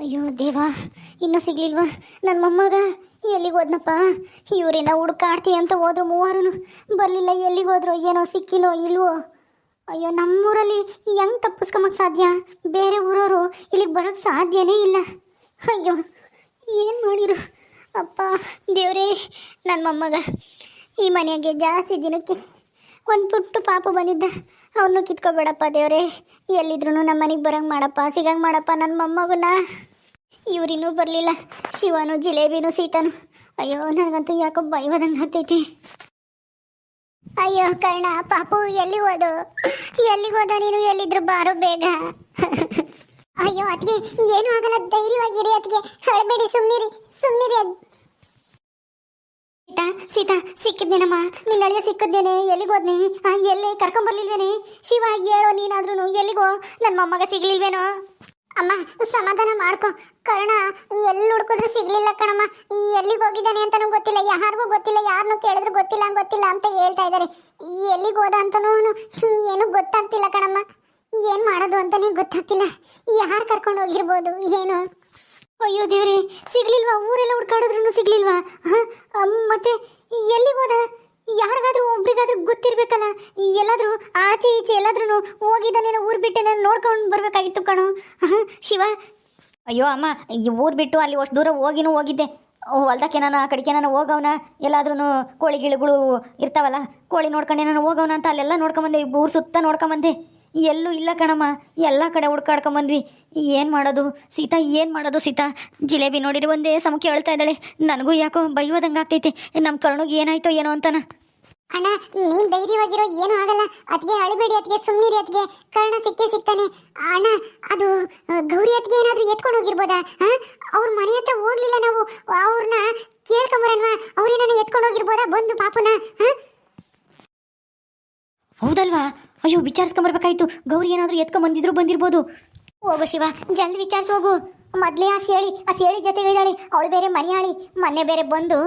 ಅಯ್ಯೋ ದೇವಾ, ಇನ್ನೂ ಸಿಗ್ಲಿಲ್ವಾ? ನನ್ನ ಮೊಮ್ಮಗ, ಎಲ್ಲಿಗೆ ಹೋದ್ನಪ್ಪ? ಇವರಿಂದ ಹುಡುಕಾಡ್ತೀವಿ ಅಂತ ಹೋದ್ರು ಮೂವರು ಬರಲಿಲ್ಲ, ಎಲ್ಲಿಗೆ ಹೋದ್ರು? ಏನೋ ಸಿಕ್ಕಿನೋ ಇಲ್ವೋ? ಅಯ್ಯೋ, ನಮ್ಮೂರಲ್ಲಿ ಹೆಂಗೆ ತಪ್ಪಿಸ್ಕೊಂಬಕ್ಕೆ ಸಾಧ್ಯ? ಬೇರೆ ಊರವರು ಇಲ್ಲಿಗೆ ಬರೋಕ್ಕೆ ಸಾಧ್ಯನೇ ಇಲ್ಲ. ಅಯ್ಯೋ, ಏನು ಮಾಡಿರು? ಅಪ್ಪ, ದೇವರೇ ನನ್ನ ಮೊಮ್ಮಗ. ಈ ಮನೆಗೆ ಜಾಸ್ತಿ ದಿನಕ್ಕೆ ಒಂದು ಪುಟ್ಟು ಪಾಪ ಬಂದಿದ್ದ. ಅವನು ಕಿತ್ಕೋಬೇಡಪ್ಪ ದೇವರೇ. ಎಲ್ಲಿದ್ರು ನಮ್ಮ ಮನೆಗೆ ಬರಂಗೆ ಮಾಡಪ್ಪ, ಸಿಗಂಗೆ ಮಾಡಪ್ಪ ನನ್ನ ಮೊಮ್ಮಗನ ಇವರಿನ್ನೂ ಬರಲಿಲ್ಲ. ಶಿವನು, ಜಿಲೇಬಿನೂ, ಸೀತನು. ಅಯ್ಯೋ, ನನಗಂತೂ ಯಾಕೋ ಆಗ್ತೈತಿ. ಅಯ್ಯೋ, ಕರ್ಣ, ಪಾಪು, ಎಲ್ಲಿ ಹೋದು? ಎಲ್ಲಿಗೆ ಹೋದ ನೀನು? ಎಲ್ಲಿದ್ರು ಬಾರೋ ಬೇಗ. ಅಯ್ಯೋ ಅದ್ಗೆ ಏನು ಆಗಲ್ಲ. ಧೈರ್ಯವಾಗಿರಿ ಅದ್ಗೆ ಅಳಬೇಡಿ ಸುಮ್ಮನಿರಿ ಸುಮ್ಮನಿರಿ ಸೀತಾ ಸೀತಾ ಸಿಕ್ಕಿದ್ದೇನಮ್ಮ ನಿನ್ನ ಅಳಿಯ ಸಿಕ್ಕಿದ್ದೇನೆ ಎಲ್ಲಿಗೆ ಹೋದ್ನಿ? ಎಲ್ಲೇ ಕರ್ಕೊಂಬರ್ಲಿಲ್ವೇನೆ? ಶಿವ, ಹೇಳೋ ನೀನಾದ್ರೂ ಎಲ್ಲಿಗೋ? ನನ್ನ ಮೊಮ್ಮಗ ಸಿಗ್ಲಿಲ್ವೇನೋ? ಅಮ್ಮ, ಸಮಾಧಾನ ಮಾಡ್ಕೊ. ಕರ್ಣ ಎಲ್ಲಿ ಹುಡ್ಕಿದ್ರು ಸಿಗ್ಲಿಲ್ಲ ಕಣಮ್ಮ. ಈ ಎಲ್ಲಿಗೆ ಹೋಗಿದ್ದಾನೆ ಅಂತಾನೂ ಗೊತ್ತಿಲ್ಲ. ಯಾರಿಗೂ ಗೊತ್ತಿಲ್ಲ ಯಾರನ್ನು ಕೇಳಿದ್ರು ಗೊತ್ತಿಲ್ಲ ಗೊತ್ತಿಲ್ಲ ಅಂತ ಹೇಳ್ತಾ ಇದ್ದಾರೆ ಎಲ್ಲಿಗೆ ಹೋದ ಅಂತನೂ ಏನು ಗೊತ್ತಾಗ್ತಿಲ್ಲ ಕಣಮ್ಮ. ಏನು ಮಾಡೋದು ಅಂತಾನೆ ಗೊತ್ತಾಗ್ತಿಲ್ಲ. ಯಾರು ಕರ್ಕೊಂಡು ಹೋಗಿರ್ಬೋದು, ಏನು? ಅಯ್ಯೋ ದೇವ್ರಿ, ಸಿಗ್ಲಿಲ್ವಾ? ಊರೆಲ್ಲ ಹುಡ್ಕಾಡಿದ್ರು ಸಿಗ್ಲಿಲ್ವಾ? ಹ? ಮತ್ತೆ ಎಲ್ಲಿಗೆ ಹೋದ? ಯಾರಿಗಾದ್ರೂ ಒಬ್ರಿಗಾದ್ರೂ ಗೊತ್ತಿರ್ಬೇಕಲ್ಲ? ಎಲ್ಲಾದ್ರೂ ಆಚೆ ಈಚೆ ಎಲ್ಲಾದ್ರೂ ಹೋಗಿದ್ದಾನೇನೋ ಊರ್ ಬಿಟ್ಟೆ ನಾನು ನೋಡ್ಕೊಂಡು ಬರಬೇಕಾಗಿತ್ತು ಕಣೋ? ಶಿವ. ಅಯ್ಯೋ ಅಮ್ಮ, ಈ ಊರು ಬಿಟ್ಟು ಅಲ್ಲಿ ಅಷ್ಟು ದೂರ ಹೋಗಿನೂ ಹೋಗಿದ್ದೆ. ಹೊಲ್ದಕ್ಕೆ ನಾನು, ಆ ಕಡೆಗೆ ನಾನು ಹೋಗವನ? ಎಲ್ಲಾದ್ರೂ ಕೋಳಿ ಗಿಳಿಗಳು ಇರ್ತಾವಲ್ಲ, ಕೋಳಿ ನೋಡ್ಕೊಂಡೆ ನಾನು ಹೋಗವನ ಅಂತ ಅಲ್ಲೆಲ್ಲ ನೋಡ್ಕೊಂಬಂದೆ ಊರು ಸುತ್ತ ನೋಡ್ಕೊಂಬಂದೆ. ಎಲ್ಲೂ ಇಲ್ಲ ಕಣಮ್ಮ, ಎಲ್ಲ ಕಡೆ ಹುಡ್ಕಾಡ್ಕೊಂಬಂದ್ವಿ. ಏನು ಮಾಡೋದು? ಸೀತಾ, ಏನು ಮಾಡೋದು ಸೀತಾ? ಜಿಲೇಬಿ ನೋಡಿರಿ ಒಂದೇ ಸಮಕ್ಕೆ ಹೇಳ್ತಾ ಇದ್ದಾಳೆ. ನನಗೂ ಯಾಕೋ ಬೈಯೋದಂಗೆ ಆಗ್ತೈತೆ ನಮ್ಮ ಕರ್ಣಗೆ ಏನಾಯ್ತೋ ಏನೋ ಅಂತಾನ. ಅಣ್ಣ, ನೀನ್ ಧೈರ್ಯವಾಗಿರೋ ಏನೂ ಆಗಲ್ಲ. ಅದ್ಗೆ ಅಳಬೇಡಿ ಅದ್ಗೆ ಸುಮ್ಮನಿರಿ ಅದ್ಗೆ ಕರ್ಣ ಸಿಕ್ಕೇ ಸಿಗ್ತಾನೆ. ಅಣ್ಣ, ಅದು ಗೌರಿ ಅದ್ಗೆ ಏನಾದ್ರೂ ಎತ್ಕೊಂಡು ಹೋಗಿರ್ಬೋದಾ? ಅವ್ರ ಮನೆ ಹತ್ರ ಹೋಗ್ಲಿಲ್ಲ ನಾವು. ಅವ್ರನ್ನ ಕೇಳ್ಕೊಂಬರನ್ವಾ ಅವ್ರೇನ ಎತ್ಕೊಂಡು ಹೋಗಿರ್ಬೋದಾ? ಬಂದು ಪಾಪನ? ಹೌದಲ್ವಾ? ಅಯ್ಯೋ, ವಿಚಾರಿಸ್ಕೊಂಬರ್ಬೇಕಾಯ್ತು. ಗೌರಿ ಏನಾದ್ರೂ ಎತ್ಕೊಂಡ್ ಬಂದಿದ್ರು ಬಂದಿರ್ಬೋದು. ಹೋಗು ಶಿವ, ಜಲ್ದಿ ವಿಚಾರಿಸಿ ಹೋಗು. ಮೊದಲೇ ಆ ಸೇಳಿ ಆ ಸೇಳಿ ಜೊತೆ ಇದ್ದಾಳೆ. ಅವಳು ಬೇರೆ ಮನೆಯಾಳಿ ಮೊನ್ನೆ ಬೇರೆ ಬಂದು,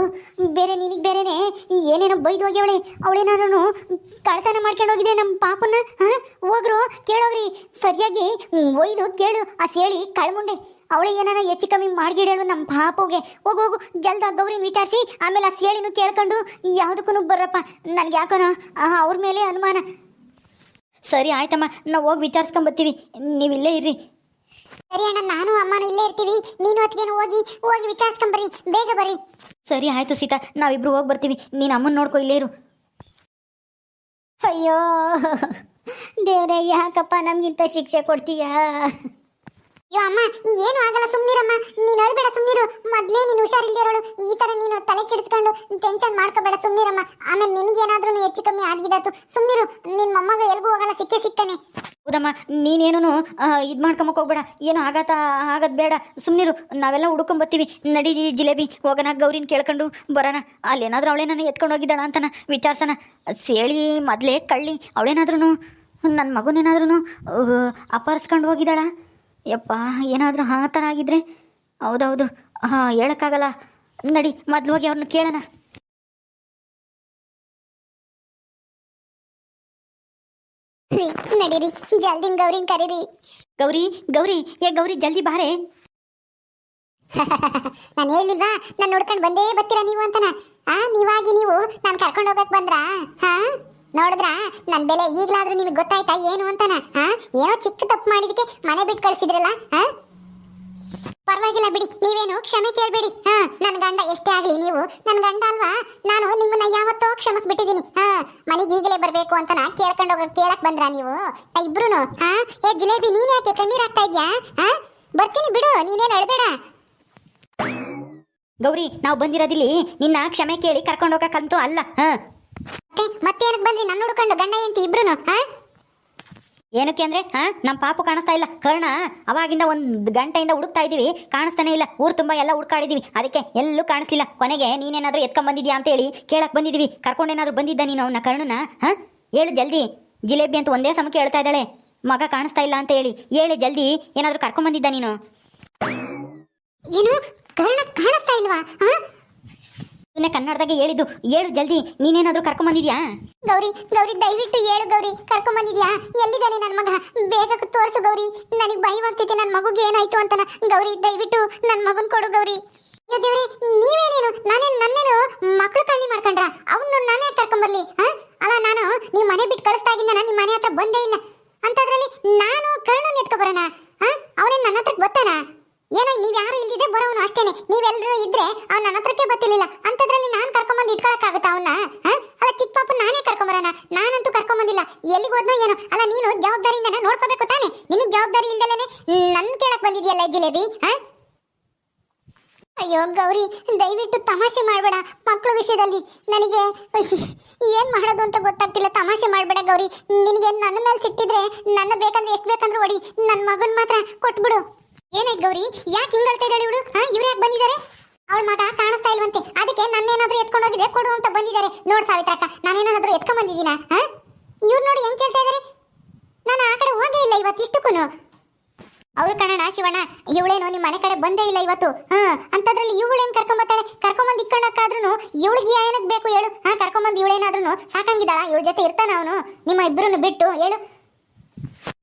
ಬೇರೆ ನಿನಗೆ ಬೇರೆನೆ, ಈ ಏನೇನೋ ಬೈದು ಹೋಗ್ಯವಳೆ. ಅವಳೇನಾದ್ರೂ ಕಳ್ತನ ಮಾಡ್ಕೊಂಡು ಹೋಗಿದೆ ನಮ್ಮ ಪಾಪನ? ಹೋಗ್ರು, ಕೇಳೋಗ್ರಿ. ಸರಿಯಾಗಿ ಒಯ್ದು ಕೇಳು, ಆ ಸೇಳಿ ಕಳ್ಮುಂಡೆ. ಅವಳೇ ಏನಾರ ಹೆಚ್ಚು ಕಮ್ಮಿ ಮಾಡ್ಗಿಡೇಳು ನಮ್ಮ ಪಾಪಗೆ. ಹೋಗು ಹೋಗು, ಜಲ್ದ ಗೌರಿ ಗೌರಿನ ವಿಚಾರಿಸಿ, ಆಮೇಲೆ ಆ ಸೇಳಿನೂ ಕೇಳ್ಕೊಂಡು ಯಾವುದಕ್ಕೂ ಬರ್ರಪ್ಪ. ನನಗೆ ಯಾಕೋನೋ? ಅವ್ರ ಮೇಲೆ ಅನುಮಾನ. ಸರಿ, ಆಯ್ತಮ್ಮ. ನಾವು ಹೋಗಿ ವಿಚಾರಿಸ್ಕೊಂಬರ್ತೀವಿ ನೀವು ಇಲ್ಲೇ ಇರ್ರಿ. ಸರಿ ಅಣ್ಣ, ನಾನು ಅಮ್ಮನೂ ಇಲ್ಲೇ ಇರ್ತೀವಿ. ನೀನು ಹೊತ್ತಿಗೆ ಹೋಗಿ ಹೋಗಿ ವಿಚಾರಿಸ್ಕೊಂಬರ್ರಿ ಬೇಗ ಬರ್ರಿ. ಸರಿ ಆಯ್ತು ಸೀತಾ, ನಾವಿಬ್ರು ಹೋಗಿ ಬರ್ತೀವಿ. ನೀನು ಅಮ್ಮನ ನೋಡ್ಕೊ, ಇಲ್ಲೇ ಇರು. ಅಯ್ಯೋ, ದೇವ್ರೆ, ಯಾಕಪ್ಪ ನಮ್ಗಿಂತ ಶಿಕ್ಷೆ ಕೊಡ್ತೀಯಾ? ಅಯ್ಯೋ ಅಮ್ಮ, ಏನು ಆಗಲ್ಲ, ಸುಮ್ನಿರಮ್ಮ. ನೀನು ಹೇಳ್ಬೇಡ ಸುಮ್ಮನಿರು ಮೊದಲೇ ನೀನು ಹುಷಾರಿಲ್ದಿರೋಳು. ಈ ತರ ನೀನು ತಲೆ ಕೆಡಿಸ್ಕೊಂಡು ಟೆನ್ಷನ್ ಮಾಡ್ಕೋಬೇಡ ಸುಮ್ಮನಿರಮ್ಮ ಆಮೇಲೆ ನಿನಗೇನಾದ್ರೂ ಹೆಚ್ಚು ಕಮ್ಮಿ ಆಗಿದಾತು ಸುಮ್ನಿರು. ನಿನ್ನ ಮೊಮ್ಮಗ ಎಲ್ಗೂ ಹೋಗಲ್ಲ, ಸಿಕ್ಕೇ ಸಿಗ್ತಾನೆ. ಹೌದಮ್ಮ ನೀನೇನು ಇದು ಮಾಡ್ಕೊಂಬಕ್ ಹೋಗ್ಬೇಡ. ಏನು ಆಗತ್ತ, ಆಗದ್ ಬೇಡ. ಸುಮ್ನಿರು. ನಾವೆಲ್ಲ ಹುಡ್ಕೊಂಬರ್ತೀವಿ ನಡಿ ಜಿಲೇಬಿ, ಹೋಗೋಣ, ಗೌರಿನ ಕೇಳ್ಕೊಂಡು ಬರೋಣ. ಅಲ್ಲೇನಾದ್ರೂ ಅವಳೇ ನನ್ನ ಎತ್ಕೊಂಡು ಹೋಗಿದ್ದಾಳ ಅಂತನ ವಿಚಾರ್ಸನ ಸೇಳಿ, ಮೊದಲೇ ಕಳ್ಳಿ ಅವಳೇನಾದ್ರೂ ನನ್ನ ಮಗುನೇನಾದ್ರೂ ಅಪಹರಿಸ್ಕೊಂಡು ಹೋಗಿದ್ದಾಳ? ಯಪ್ಪ ಏನಾದರೂ ಆ ಥರ ಆಗಿದ್ರೆ? ಹೌದೌದು. ಹಾಂ ಹೇಳೋಕ್ಕಾಗಲ್ಲ. ನಡಿ ಮೊದ್ಲು ಹೋಗಿ ಅವ್ರನ್ನ ಕೇಳೋಣ. ನಡೀರಿ. ಜಲ್ದಿ ಗೌರಿನ ಕರೀರಿ. ಗೌರಿ ಗೌರಿ ಏ ಗೌರಿ ಜಲ್ದಿ ಬಾರೆ. ನಾನು ಹೇಳಿಲ್ವಾ ನಾನು ನೋಡ್ಕೊಂಡು ಬಂದೇ ಬರ್ತೀರಾ ನೀವು ಅಂತನ? ಆ ನೀವಾಗಿ ನೀವು ನಾನು ಕರ್ಕೊಂಡು ಹೋಗಕ್ಕೆ ಬಂದ್ರಾ? ಹಾ? ನೋಡಿದ್ರಾ? ನನ್ನ ಬೆಲೆ ಈಗಲಾದ್ರೂ ನಿಮಗೆ ಗೊತ್ತಾಯ್ತಾ ಏನು ಅಂತಾನ? ಹಾ? ಏನೋ ಚಿಕ್ಕ ತಪ್ಪು ಮಾಡಿದಕ್ಕೆ ಮನೆ ಬಿಟ್ಟು ಕಳಿಸಿದ್ರಲ್ಲ, ಹಾ? ಪರವಾಗಿಲ್ಲ ಬಿಡಿ, ನೀವೇನು ಕ್ಷಮೆ ಕೇಳಬೇಡಿ, ಹಾ? ನನ್ನ ಗಂಡ ಎಷ್ಟೇ ಆಗಲಿ ನೀವು ನನ್ನ ಗಂಡ ಅಲ್ವಾ? ನಾನು ನಿಮ್ಮನ್ನ ಯಾವತ್ತೋ ಕ್ಷಮಿಸ್ಬಿಟ್ಟಿದ್ದೀನಿ, ಹಾ? ಮನೆಗೆ ಈಗಲೇ ಬರಬೇಕು ಅಂತನ ಕೇಳ್ಕೊಂಡು ಹೋಗಿ ಕೇಳಕ್ ಬಂದ್ರ ನೀವು? ಇಬ್ರು ಹಾ? ಏ ಜಿಲೇಬಿ, ನೀನ್ ಯಾಕೆ ಕಣ್ಣೀರ್ ಆಗ್ತಾ ಇದ್ಯಾ, ಹಾ? ಬರ್ತೀನಿ ಬಿಡು, ನೀನೇನು ಅಳ್ಬೇಡ. ಗೌರಿ, ನಾವು ಬಂದಿರೋದಿಲ್ಲಿ ನಿನ್ನ ಕ್ಷಮೆ ಕೇಳಿ ಕರ್ಕೊಂಡು ಹೋಗಕ್ಕಂತೂ ಅಲ್ಲ, ಹಾಂ? ಮತ್ತೆ ಏನಕ್ಕೆ ಬಂದ್ರಿ? ನನ್ನ ಹುಡ್ಕೊಂಡು, ಗಂಡ, ಹೆಂಡತಿ ಇಬ್ರು ಏನಕ್ಕೆ ಅಂದ್ರೆ, ಹಾ ನಮ್ಮ ಪಾಪು ಕಾಣಿಸ್ತಾ ಇಲ್ಲ. ಕರ್ಣ, ಅವಾಗಿಂದ ಒಂದು ಗಂಟೆಯಿಂದ ಹುಡುಕ್ತಾ ಇದೀವಿ ಕಾಣಿಸ್ತಾನೆ ಇಲ್ಲ. ಊರು ತುಂಬ ಎಲ್ಲ ಹುಡ್ಕಾಡಿದೀವಿ. ಅದಕ್ಕೆ ಎಲ್ಲೂ ಕಾಣಿಸ್ಲಿಲ್ಲ. ಕೊನೆಗೆ ನೀನೇನಾದರೂ ಎತ್ಕೊಂಡ್ ಬಂದಿದ್ಯಾ ಅಂತ ಹೇಳಿ ಕೇಳಕ್ ಬಂದಿದ್ದೀವಿ ಕರ್ಕೊಂಡೇನಾದ್ರೂ ಬಂದಿದ್ದ ನೀನು ಅವನ ಕರ್ಣನ? ಹಾ? ಹೇಳು ಜಲ್ದಿ. ಜಿಲೇಬಿ ಅಂತ ಒಂದೇ ಸಮಕ್ಕೆ ಹೇಳ್ತಾ ಇದ್ದಾಳೆ. ಮಗ ಕಾಣಿಸ್ತಾ ಇಲ್ಲ ಅಂತ ಹೇಳಿ. ಹೇಳಿ ಜಲ್ದಿ, ಏನಾದರೂ ಕರ್ಕೊಂಡ್ ಬಂದಿದ್ದ ನೀನು? ಏನು? ಕರ್ಣ ಕಾಣಿಸ್ತಾ ಇಲ್ವಾ? ಸುಮ್ಮನೆ ಕನ್ನಡದಾಗೆ ಹೇಳಿದ್ದು. ಹೇಳು ಜಲ್ದಿ, ನೀನೇನಾದ್ರೂ ಕರ್ಕೊಂಬಂದಿದ್ಯಾ? ಗೌರಿ ಗೌರಿ, ದಯವಿಟ್ಟು ಹೇಳು ಗೌರಿ ಕರ್ಕೊಂಡ್ ಬಂದಿದ್ಯಾ ಎಲ್ಲಿದ್ದಾನೆ ನನ್ನ ಮಗ? ಬೇಗ ತೋರಿಸು ಗೌರಿ. ನನಗೆ ಭಯವಾಗ್ತೈತೆ ನನ್ನ ಮಗುಗೆ ಏನಾಯ್ತು ಅಂತನ. ಗೌರಿ, ದಯವಿಟ್ಟು ನನ್ನ ಮಗನ್ ಕೊಡು ಗೌರಿ. ಅಯ್ಯೋ ದೇವ್ರಿ, ನೀವೇನೇನು? ನಾನೇನು ನನ್ನೇನು ಮಕ್ಕಳು ಕಳ್ಳಿ ಮಾಡ್ಕೊಂಡ್ರ? ಅವನು ನಾನೇ ಕರ್ಕೊಂಬರ್ಲಿ, ಹಾ? ಅಲ್ಲ, ನಾನು ನೀವು ಮನೆ ಬಿಟ್ಟು ಕಳಿಸ್ದಾಗಿಂದ ನಾನು ನಿಮ್ಮ ಮನೆ ಹತ್ರ ಬಂದೇ ಇಲ್ಲ. ಅಂತದ್ರಲ್ಲಿ ನಾನು ಕರ್ಣನ್ ಎತ್ಕೊ ಬರೋಣ ಅವನೇನು ನನ್ನ ಹತ್ರಕ್ಕೆ ಬರ್ತಾನ ಏನೋ, ನೀವು ಯಾರು ಇಲ್ದಿದ್ರೆ ಬರೋನು ಅಷ್ಟೇನೆ. ನೀವೆಲ್ಲರೂ ಇದ್ರೆ ಅವ್ನು ನನ್ನ ಹತ್ರಕ್ಕೆ ಬರ್ತಿರ್ಲಿಲ್ಲ. ಅಂತದ್ರಲ್ಲಿ ನಾನು ಕರ್ಕೊಂಬಂದು ಇಟ್ಕೊಳಕ್ಕಾಗುತ್ತಾ ಅವನ್ನ ಅಲ್ಲ, ಚಿಕ್ಕ ಪಾಪ ನಾನೇ ಕರ್ಕೊಂಬರೋಣ? ನಾನಂತೂ ಕರ್ಕೊಂಬಂದಿಲ್ಲ. ಎಲ್ಲಿಗೆ ಹೋದ್ನೋ ಏನೋ. ಅಲ್ಲ, ನೀನು ಜವಾಬ್ದಾರಿಯಿಂದ ನೋಡ್ಕೋಬೇಕು ತಾನೆ? ನಿನಗೆ ಜವಾಬ್ದಾರಿ ಇಲ್ದಲೇ ನನ್ನ ಕೇಳಕ್ ಬಂದಿದ್ಯಲ್ಲ ಜಿಲೇಬಿ? ಹಾ? ಅಯ್ಯೋ, ಗೌರಿ, ದಯವಿಟ್ಟು ತಮಾಷೆ ಮಾಡಬೇಡ ಮಕ್ಕಳ ವಿಷಯದಲ್ಲಿ. ನನಗೆ ಏನು ಮಾಡೋದು ಅಂತ ಗೊತ್ತಾಗ್ತಿಲ್ಲ. ತಮಾಷೆ ಮಾಡಬೇಡ ಗೌರಿ. ನಿನಗೆ ನನ್ನ ಮೇಲೆ ಸಿಟ್ಟಿದ್ರೆ ನನ್ನ ಬೇಕಂದ್ರೆ ಎಷ್ಟು ಬೇಕಂದ್ರೆ ಹೊಡಿ. ನನ್ನ ಮಗನ ಮಾತ್ರ ಕೊಟ್ಬಿಡು. ಏನಾಯ್ತು ಗೌರಿ, ಯಾಕೆ ಹಿಂಗ್ ಇದ್ದಾಳೆ ಇವಳು? ಹಾ, ಇವ್ರು ಯಾಕೆ ಬಂದಿದ್ದಾರೆ? ಅವಳ ಮಗ ಕಾಣಿಸ್ತಾ ಇಲ್ವಂತೆ. ಅದಕ್ಕೆ ನನ್ನೇನಾದ್ರೂ ಎತ್ಕೊಂಡು ಹೋಗಿದೆ ಕೊಡು ಅಂತ ಬಂದಿದ್ದಾರೆ. ನೋಡ್ ಸಾವಿತ್ರಕ್ಕ ನಾನೇನಾದ್ರೂ ಎತ್ಕೊಂಡ್ ಬಂದಿದ್ದೀನ? ಹಾ? ಇವ್ರು ನೋಡಿ ಹೆಂಗ್ ಕೇಳ್ತಾ ಇದಾರೆ? ನಾನು ಆ ಕಡೆ ಹೋಗೇ ಇಲ್ಲ ಇವತ್ತು ಇಷ್ಟಕ್ಕೂನು. ಹೌದು ಕಣಣ್ಣ, ಶಿವಣ್ಣ, ಇವಳೇನು ನಿಮ್ಮ ಮನೆ ಕಡೆ ಬಂದೇ ಇಲ್ಲ ಇವತ್ತು. ಹಾ, ಅಂತದ್ರಲ್ಲಿ ಇವಳು ಹೆಂಗ್ ಕರ್ಕೊಂಬತ್ತಾಳೆ? ಕರ್ಕೊಂಬಂದ್ ಇಕ್ಕೊಂಡಕ್ಕಾದ್ರೂ ಇವಳಿಗೆ ಏನಕ್ಕೆ ಬೇಕು ಹೇಳು? ಹಾ, ಕರ್ಕೊಂಬಂದ್ ಇವಳೇನಾದ್ರೂ ಸಾಕಂಗಿದ್ದಾಳ? ಇವಳ ಜೊತೆ ಇರ್ತಾನ ಅವನು. ನಿಮ್ಮ ಇಬ್ಬರನ್ನು ಬಿಟ್ಟು, ಹೇಳು.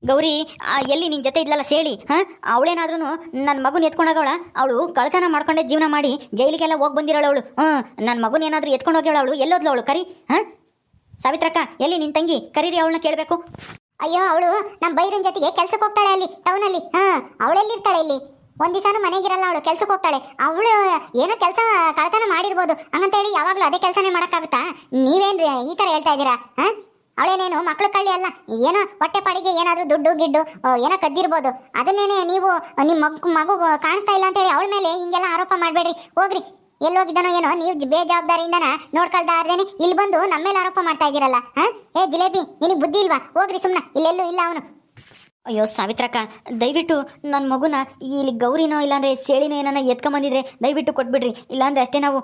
ಗೌರಿ ಆ, ಎಲ್ಲಿ ನಿನ್ನ ಜೊತೆ ಇದ್ಲಲ್ಲ ಸೇಳಿ ಹಾಂ? ಅವಳೇನಾದ್ರೂ ನನ್ನ ಮಗುನ ಎತ್ಕೊಂಡೋಗವಳ ಅವಳು ಕಳ್ತನ ಮಾಡ್ಕೊಂಡೆ ಜೀವನ ಮಾಡಿ ಜೈಲಿಗೆಲ್ಲ ಹೋಗಿ ಬಂದಿರೋಳು ಅವಳು. ಹ್ಞೂ ನನ್ನ ಮಗುನ ಏನಾದರೂ ಎತ್ಕೊಂಡು ಹೋಗ್ಯಾಳ ಅವಳು ಎಲ್ಲೋದ್ಲು ಅವಳು ಕರಿ ಹಾಂ? ಸಾವಿತ್ರಕ್ಕ ಎಲ್ಲಿ ನಿನ್ನ ತಂಗಿ? ಕರೀರಿ ಅವಳನ್ನ ಕೇಳಬೇಕು. ಅಯ್ಯೋ ಅವಳು ನಮ್ಮ ಬೈರನ್ ಜೊತೆಗೆ ಕೆಲ್ಸಕ್ಕೆ ಹೋಗ್ತಾಳೆ ಅಲ್ಲಿ ಟೌನಲ್ಲಿ. ಹಾ ಅವಳೆಲ್ಲಿರ್ತಾಳೆ ಇಲ್ಲಿ? ಒಂದ್ ದಿವಸನೂ ಮನೆಗಿರಲ್ಲ ಅವಳು ಕೆಲ್ಸಕ್ಕೆ ಹೋಗ್ತಾಳೆ. ಅವಳು ಏನೋ ಕೆಲಸ ಕಳ್ತನ ಮಾಡಿರ್ಬೋದು ಹಂಗಂತೇಳಿ ಯಾವಾಗಲೂ ಅದೇ ಕೆಲಸನೇ ಮಾಡೋಕ್ಕಾಗುತ್ತಾ? ನೀವೇನ್ರಿ ಈ ಥರ ಹೇಳ್ತಾ ಇದ್ದೀರಾ ಹಾ? ಅವಳೇನೇನು ಮಕ್ಕಳ ಕಳ್ಳಿ ಅಲ್ಲ. ಏನೋ ಹೊಟ್ಟೆ ಪಾಡಿಗೆ ಏನಾದರೂ ದುಡ್ಡು, ಗಿಡ್ಡು ಏನೋ ಕದ್ದಿರ್ಬೋದು. ಅದನ್ನೇನೆ ನೀವು, ನಿಮ್ಮ ಮಗು ಮಗು ಕಾಣಿಸ್ತಾ ಇಲ್ಲ ಅಂತೇಳಿ ಅವಳ ಮೇಲೆ ಹಿಂಗೆಲ್ಲ ಆರೋಪ ಮಾಡಬೇಡ್ರಿ. ಹೋಗ್ರಿ. ಎಲ್ಲಿ ಹೋಗಿದ್ದಾನೋ ಏನೋ, ನೀವು ಬೇಜವಾಬ್ದಾರಿಯಿಂದನ ನೋಡ್ಕೊಳ್ತಾ ಇದ್ದೇನೆ ಇಲ್ಲಿ ಬಂದು ನಮ್ಮ ಮೇಲೆ ಆರೋಪ ಮಾಡ್ತಾ ಇದ್ದೀರಲ್ಲ, ಹಾಂ? ಏ, ಜಿಲೇಬಿ, ನಿನಗೆ ಬುದ್ಧಿ ಇಲ್ವಾ? ಹೋಗ್ರಿ ಸುಮ್ಮನೆ ಇಲ್ಲೆಲ್ಲೂ ಇಲ್ಲ ಅವನು. ಅಯ್ಯೋ ಸಾವಿತ್ರಕ್ಕ, ದಯವಿಟ್ಟು ನನ್ನ ಮಗುನ ಇಲ್ಲಿ ಗೌರಿನೋ ಇಲ್ಲಾಂದರೆ ಸೇಳಿನೋ ಏನಾನ ಎತ್ಕೊಂಬಂದಿದ್ರೆ ದಯವಿಟ್ಟು ಕೊಟ್ಬಿಡ್ರಿ. ಇಲ್ಲಾಂದರೆ ಅಷ್ಟೇ ನಾವು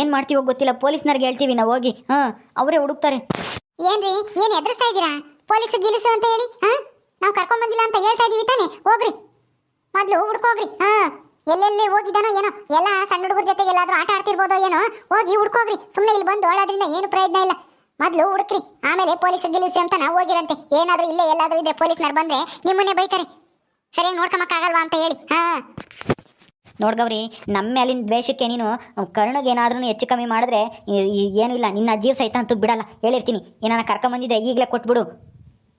ಏನು ಮಾಡ್ತೀವೋ ಗೊತ್ತಿಲ್ಲ. ಪೊಲೀಸ್ನವ್ರಿಗೆ ಹೇಳ್ತೀವಿ, ನಾವು ಹೋಗಿ. ಹಾಂ, ಅವರೇ ಹುಡುಕ್ತಾರೆ. ಏನ್ರಿ, ಏನ್ ಎದುರಿಸ್ತಾ ಇದ್ದೀರಾ? ಪೊಲೀಸ್ ಗಿಲಿಸು ಅಂತ ಹೇಳಿ, ಹಾ? ನಾವು ಕರ್ಕೊಂಡ್ ಬಂದಿಲ್ಲ ಅಂತ ಹೇಳ್ತಾ ಇದೀವಿ ತಾನೆ, ಹೋಗ್ರಿ. ಮೊದ್ಲು ಹುಡ್ಕೋಗ್ರಿ ಹಾ? ಎಲ್ಲೆಲ್ಲಿ ಹೋಗಿದ್ದಾನೋ ಏನೋ, ಎಲ್ಲ ಸಣ್ಣ ಹುಡುಗರ ಜೊತೆಗೆ ಎಲ್ಲಾದ್ರೂ ಆಟ ಆಡ್ತಿರ್ಬೋದೋ ಏನೋ, ಹೋಗಿ ಹುಡ್ಕೋಗ್ರಿ ಸುಮ್ಮನೆ ಇಲ್ಲಿ ಬಂದು ಓಡೋದ್ರಿಂದ ಏನು ಪ್ರಯೋಜನ ಇಲ್ಲ. ಮೊದ್ಲು ಹುಡುಕ್ರಿ, ಆಮೇಲೆ ಪೊಲೀಸ್ ಗಿಲಿಸಿ ಅಂತ ನಾವು ಹೋಗಿರಂತೆ. ಏನಾದ್ರೂ ಇಲ್ಲೇ ಎಲ್ಲಾದ್ರೂ ಇದೆ ಪೊಲೀಸ್ನವ್ರು ಬಂದ್ರೆ ನಿಮ್ಮನ್ನೇ ಬೈತಾರೆ. ಸರಿಯಾಗಿ ನೋಡ್ಕೊಂಬಕ್ಕಾಗಲ್ವಾ ಅಂತ ಹೇಳಿ, ಹಾ? ನೋಡ್ಗವ್ರಿ ನಮ್ಮ ಮೇಲಿನ ದ್ವೇಷಕ್ಕೆ ನೀನು ಕರುಣಗೇನಾದ್ರೂ ಹೆಚ್ಚು ಕಮ್ಮಿ ಮಾಡಿದ್ರೆ ಏನೂ ಇಲ್ಲ. ನಿನ್ನ ಜೀವ ಸಹಿತ ಅಂತೂ ಬಿಡಲ್ಲ. ಹೇಳಿರ್ತೀನಿ. ಏನಾನ ಕರ್ಕೊಂಬಂದಿದ್ದೆ, ಈಗಲೇ ಕೊಟ್ಬಿಡು.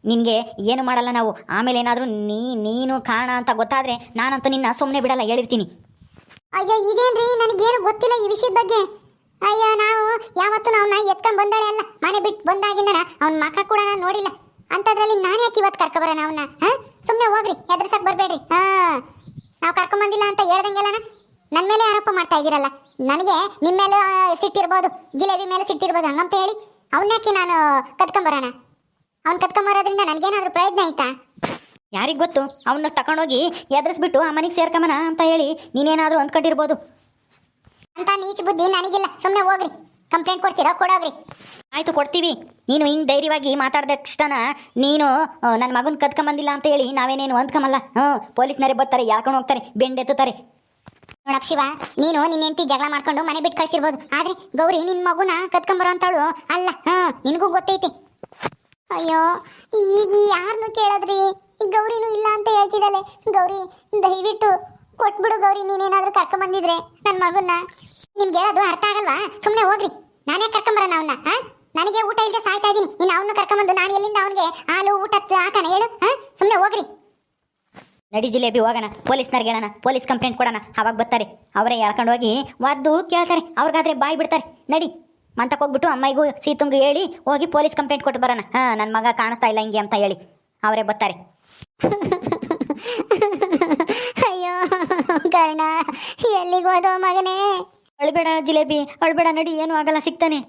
ನಿನಗೆ ಏನು ಮಾಡಲ್ಲ ನಾವು. ಆಮೇಲೆ ಏನಾದರೂ ನೀ, ನೀನು ಕಾರಣ ಅಂತ ಗೊತ್ತಾದರೆ ನಾನಂತೂ ನಿನ್ನ ಸುಮ್ಮನೆ ಬಿಡಲ್ಲ. ಹೇಳಿರ್ತೀನಿ. ಅಯ್ಯೋ, ಇದೇನ್ರಿ? ನನಗೇನು ಗೊತ್ತಿಲ್ಲ ಈ ವಿಷಯದ ಬಗ್ಗೆ. ಅಯ್ಯೋ, ನಾವು ಯಾವತ್ತೂ ನಾವ್ನ ಎತ್ಕೊಂಡು ಬಂದಾಳೆ ಅಲ್ಲ. ಮನೆ ಬಿಟ್ಟು ಬಂದಾಗಿಂದ ಅವ್ನ ಮಕ್ಕ ಕೂಡ ನಾನು ನೋಡಿಲ್ಲ. ಅಂತದ್ರಲ್ಲಿ ನಾನು ಯಾಕೆ ಇವತ್ತು ಕರ್ಕೊಬರೋಣ ಅವನ್ನ ಹಾ? ಸುಮ್ಮನೆ ಹೋಗ್ರಿ. ಎದ್ರಸಕ್ಕೆ ಬರ್ಬೇಡ್ರಿ. ಹಾ. ನಾವು ಕರ್ಕೊಂಬಂದಿಲ್ಲ ಅಂತ ಹೇಳ್ದಂಗೆಲ್ಲ ನನ್ನ ಮೇಲೆ ಆರೋಪ ಮಾಡ್ತಾ ಇದ್ದೀರಲ್ಲ. ನನಗೆ ನಿಮ್ಮ ಮೇಲೆ ಸಿಟ್ಟಿರ್ಬೋದು ಜಿಲೇಬಿ ಮೇಲೆ ಸಿಟ್ಟಿರ್ಬೋದು ಹಂಗಂತ ಹೇಳಿ ಅವನ್ನಾಕಿ ನಾನು ಕತ್ಕೊಂಬರೋಣ ಅವ್ನು ಕತ್ಕೊಂಬರೋದ್ರಿಂದ ನನಗೇನಾದ್ರೂ ಪ್ರಯತ್ನ ಆಯ್ತಾ? ಯಾರಿಗೆ ಗೊತ್ತು? ಅವನ್ನ ತಗೊಂಡೋಗಿ ಎದುರಿಸ್ಬಿಟ್ಟು ಆ ಮನೆಗೆ ಸೇರ್ಕೊಂಬನ ಅಂತ ಹೇಳಿ ನೀನೇನಾದರೂ ಅಂದ್ಕೊಂಡಿರ್ಬೋದು ಅಂತ ನೀಚ ಬುದ್ಧಿ ನನಗಿಲ್ಲ. ಸುಮ್ಮನೆ ಹೋಗ್ರಿ. ಕಂಪ್ಲೇಂಟ್ ಕೊಡ್ತೀರಾ? ಕೊಡೋಗ್ರಿ. ಆಯ್ತು ಕೊಡ್ತೀವಿ. ನೀನು ಹಿಂಗೆ ಧೈರ್ಯವಾಗಿ ಮಾತಾಡಿದ ತಕ್ಷಣ ನೀನು ನನ್ನ ಮಗನ ಕದ್ಕೊಂಬಂದಿಲ್ಲ ಅಂತ ಹೇಳಿ ನಾವೇನೇನು ಅಂದ್ಕೊಂಬಲ್ಲ. ಹ್ಞೂ ಪೊಲೀಸ್ನರೇ ಬರ್ತಾರೆ ಯಾಕೊಂಡು ಹೋಗ್ತಾರೆ ಬೆಂಡೆತ್ತುತ್ತಾರೆ ನೋಡಪ್ಪ ಶಿವ ನೀನು ನಿನ್ನ ಹೆಂಡತಿ ಜಗಳ ಮಾಡ್ಕೊಂಡು ಮನೆ ಬಿಟ್ಟು ಕಳ್ಸಿರ್ಬೋದು. ಆದ್ರೆ ಗೌರಿ ನಿನ್ನ ಮಗುನ ಕತ್ಕೊಂಬರೋ ಅಂತಾಳು ಅಲ್ಲ. ಹಾ ನಿನಗೂ ಗೊತ್ತೈತಿ. ಅಯ್ಯೋ ಈಗ ಯಾರನ್ನು ಕೇಳದ್ರಿ? ಗೌರಿನೂ ಇಲ್ಲ ಅಂತ ಹೇಳ್ತಿದ್ದಾಳೆ. ಗೌರಿ ದಯವಿಟ್ಟು ಕೊಟ್ಬಿಡು ಗೌರಿ ನೀನೇನಾದ್ರೂ ಕರ್ಕೊಂಬಂದಿದ್ರೆ ನನ್ನ ಮಗುನ ನಿಮ್ಗೆ ಹೇಳೋದು ಅರ್ಥ ಆಗಲ್ವಾ? ಸುಮ್ಮನೆ ಹೋಗ್ರಿ. ನಾನೇ ಕರ್ಕೊಂಬರೋಣ ಅವನ್ನ ಹಾ? ನನಗೆ ಊಟ ಇಲ್ಲದೆ ಸಾಯ್ತಾ ಇದ್ದೀನಿ. ಇನ್ನು ಅವನು ಕರ್ಕೊಂಬಂದು ನಾನು ಎಲ್ಲಿಂದ ಅವನಿಗೆ ಹಾಲು ಊಟ ಹಾಕಣ ಹೇಳು ಹಾ? ಸುಮ್ಮನೆ ಹೋಗ್ರಿ. ನಡಿ ಜಿಲೇಬಿ ಹೋಗೋಣ. ಪೊಲೀಸ್ನವ್ರಿಗೆ ಹೇಳೋಣ. ಪೊಲೀಸ್ ಕಂಪ್ಲೇಂಟ್ ಕೊಡೋಣ. ಅವಾಗ ಬರ್ತಾರೆ. ಅವರೇ ಎಳ್ಕೊಂಡು ಹೋಗಿ ಒದ್ದು ಕೇಳ್ತಾರೆ. ಅವ್ರಿಗಾದ್ರೆ ಬಾಯಿ ಬಿಡ್ತಾರೆ. ನಡಿ. ಮಂತಕ್ಕೆ ಹೋಗ್ಬಿಟ್ಟು ಅಮ್ಮೈಗೂ ಸೀತುಂಗು ಹೇಳಿ ಹೋಗಿ ಪೊಲೀಸ್ ಕಂಪ್ಲೇಂಟ್ ಕೊಟ್ಟು ಬರೋಣ. ಹಾಂ ನನ್ನ ಮಗ ಕಾಣಿಸ್ತಾ ಇಲ್ಲ ಹಿಂಗೆ ಅಂತ ಹೇಳಿ. ಅವರೇ ಬರ್ತಾರೆ. ಅಯ್ಯೋ ಕರ್ಣ ಎಲ್ಲಿಗೆ ಹೋದೋ ಮಗನೇ? ಅಳ್ಬೇಡ ಜಿಲೇಬಿ, ಅಳ್ಬೇಡ ನಡಿ, ಏನು ಆಗಲ್ಲ, ಸಿಗ್ತಾನೆ.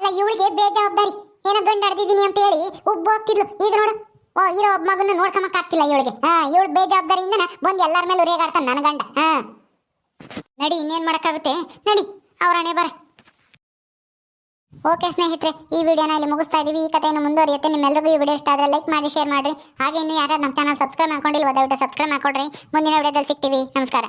ಅಲ್ಲ, ಇವಳಿಗೆ ಬೇಜವಾಬ್ದಾರಿ. ಏನೋ ಗಂಡ ಅಂತ ಹೇಳಿ ಉಬ್ಬು ಹೋಗ್ತಿದ್ಲು ಈಗ ನೋಡು. ಓ, ಇರೋ ಒಬ್ಬ ಮಗನ ನೋಡ್ಕೊಂಬಕ್ ಆಗ್ತಿಲ್ಲ ಇವಳಿಗೆ. ಹಾ, ಇವಳು ಬೇಜವಾಬ್ದಾರಿಯಿಂದ ಬಂದು ಎಲ್ಲರ ಮೇಲೆ ರೇಗಾಡ್ತಾನೆ ನನ್ನ ಗಂಡ. ಹಾ. ನಡಿ, ಇನ್ನೇನ್ ಮಾಡಕ್ಕಾಗುತ್ತೆ? ನಡಿ ಅವ್ರ ಹಣೆ ಬರ. ಓಕೆ ಸ್ನೇಹಿತರೆ, ಈ ವಿಡಿಯೋನ ಇಲ್ಲಿ ಮುಗಿಸ್ತಾ ಇದೀವಿ. ಈ ಕಥೆಯನ್ನು ಮುಂದುವರಿಯುತ್ತೆ. ನಿಮ್ಮೆಲ್ಲರಿಗೂ ಈ ವಿಡಿಯೋ ಇಷ್ಟ ಆದರೆ ಲೈಕ್ ಮಾಡಿ, ಶೇರ್ ಮಾಡಿರಿ. ಹಾಗೆ ಇನ್ನು ಯಾರು ನಮ್ಮ ಚಾನಲ್ ಸಬ್ಸ್ಕ್ರೈಬ್ ಮಾಡ್ಕೊಂಡಿಲ್ಲ, ದಯವಿಟ್ಟು ಸಬ್ಸ್ಕ್ರೈಬ್ ಮಾಡ್ಕೊಡ್ರಿ. ಮುಂದಿನ ವಿಡಿಯೋದಲ್ಲಿ ಸಿಗ್ತೀವಿ. ನಮಸ್ಕಾರ.